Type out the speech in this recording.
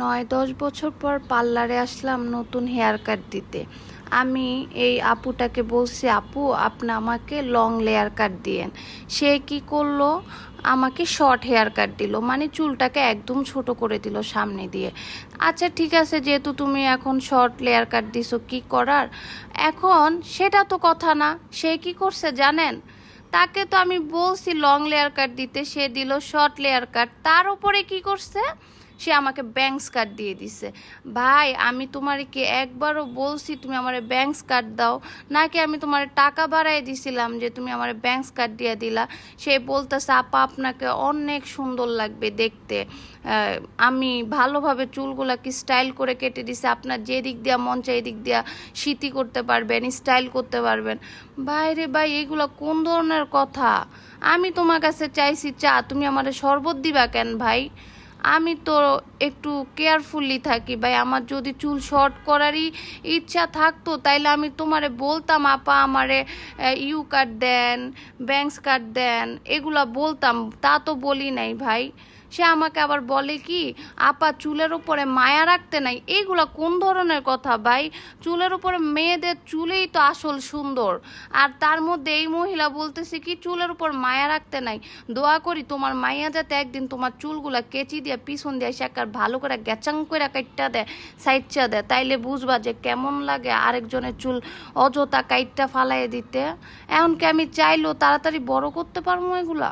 নয় দশ বছর পর পার্লারে আসলাম নতুন হেয়ার কাট দিতে। আমি এই আপুটাকে বলছি, আপু, আপনি আমাকে লং লেয়ার কাট দিয়েন। সে কি করল? আমাকে শর্ট হেয়ার কাট দিল মানে চুলটাকে একদম ছোট করে দিল সামনে দিয়ে। আচ্ছা ঠিক আছে, যেহেতু তুমি এখন শর্ট লেয়ার কাট দিছো, কি করার? এখন সেটা তো কথা না, সে কি করছে জানেন? তাকে তো আমি বলছি লং লেয়ার কাট দিতে। সে দিল শর্ট লেয়ার কাট তার উপরে কি করছে? সে আমাকে ব্যাংকস কাট দিয়ে দিছে। ভাই, আমি তোমার কি একবারও বলছি তুমি আমার ব্যাংকস কাট দাও? নাকি আমি তোমার টাকা বাড়াই দিছিলাম যে তুমি আমার ব্যাংকস কার্ড দিয়ে দিলা? সে বলতেছে, আপা, আপনাকে অনেক সুন্দর লাগবে দেখতে। আমি ভালোভাবে চুলগুলাকে স্টাইল করে কেটে দিছি। আপনার যে দিক দিয়া মন চাই দিক দিয়া স্মৃতি করতে পারবেন স্টাইল করতে পারবেন। বাইরে ভাই, এগুলো কোন ধরনের কথা? আমি তোমার কাছে চাইছি চা, তুমি আমার শরবত দিবা কেন ভাই? আমি তো একটু কেয়ারফুলি থাকি ভাই। আমার যদি চুল শর্ট করারই ইচ্ছা থাকতো, তাইলে আমি তোমারে বলতাম, আপা, আমারে ইউ কাট দেন ব্যাংকস কাট দেন। এগুলা বলতাম, তা তো বলি নাই ভাই। সে আমাকে আবার বলে কি, আপা, চুলের উপরে মায়া রাখতে নাই। এইগুলা কোন ধরনের কথা ভাই? চুলের উপরে মেয়েদের চুলেই তো আসল সুন্দর। আর তার মধ্যে এই মহিলা বলতেছে কি, চুলের উপর মায়া রাখতে নাই। দোয়া করি তোমার মাইয়া যাতে একদিন তোমার চুলগুলা কেচি দিয়ে পিছন দিয়ে সে একবার ভালো করে গ্যাচাং করে কাইটটা দেয় সাইডটা দেয়। তাইলে বুঝবা যে কেমন লাগে আরেকজনের চুল অযথা কাইটটা ফালাইয়ে দিতে। এমনকি আমি চাইলেও তাড়াতাড়ি বড় করতে পারব এগুলা।